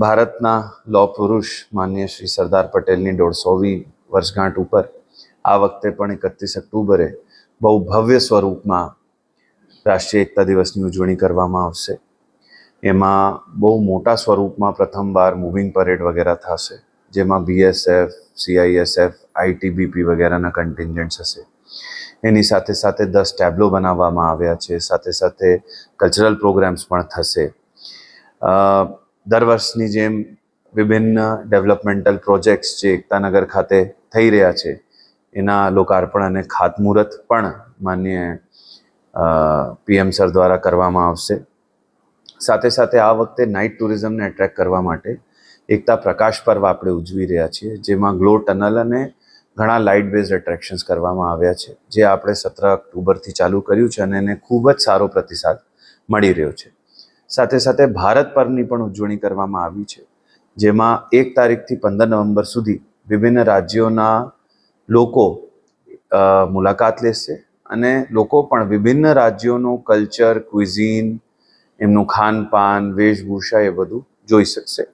ભારતના લો પુરુષ માન્ય શ્રી સરદાર પટેલની દોઢસોવી વર્ષગાંઠ ઉપર આ વખતે પણ એકત્રીસ ઓક્ટોબરે બહુ ભવ્ય સ્વરૂપમાં રાષ્ટ્રીય એકતા દિવસની ઉજવણી કરવામાં આવશે. એમાં બહુ મોટા સ્વરૂપમાં પ્રથમવાર મૂવિંગ પરેડ વગેરે થશે, જેમાં બીએસએફ સીઆઈએસએફ આઈટીબીપી વગેરેના કન્ટિન્જન્ટ્સ હશે. એની સાથે સાથે દસ ટેબ્લો બનાવવામાં આવ્યા છે, સાથે સાથે કલ્ચરલ પ્રોગ્રામ્સ પણ થશે. દર વર્ષની જેમ વિભિન્ન ડેવલપમેન્ટલ પ્રોજેક્ટ્સ જે એકતાનગર ખાતે થઈ રહ્યા છે, એના લોકાર્પણ અને ખાતમુહૂર્ત પણ માન્ય પીએમ સર દ્વારા કરવામાં આવશે. સાથે સાથે આ વખતે નાઇટ ટુરિઝમને એટ્રેક્ટ કરવા માટે એકતા પ્રકાશ પર્વ આપણે ઉજવી રહ્યા છીએ, જેમાં ગ્લો ટનલ અને ઘણા લાઇટ બેઝડ એટ્રેક્શન્સ કરવામાં આવ્યા છે, જે આપણે સત્તર ઓક્ટોબરથી ચાલુ કર્યું છે અને એને ખૂબ જ સારો પ્રતિસાદ મળી રહ્યો છે. સાથે સાથે ભારત પરની પણ ઉજવણી કરવામાં આવી છે. જેમાં એક તારીખથી પંદર નવેમ્બર સુધી વિભિન્ન રાજ્યોના લોકો મુલાકાત લેશે અને લોકો પણ વિભિન્ન રાજ્યોનું કલ્ચર, ક્વિઝિન, એમનું ખાનપાન, વેશભૂષા એ બધું જોઈ શકશે.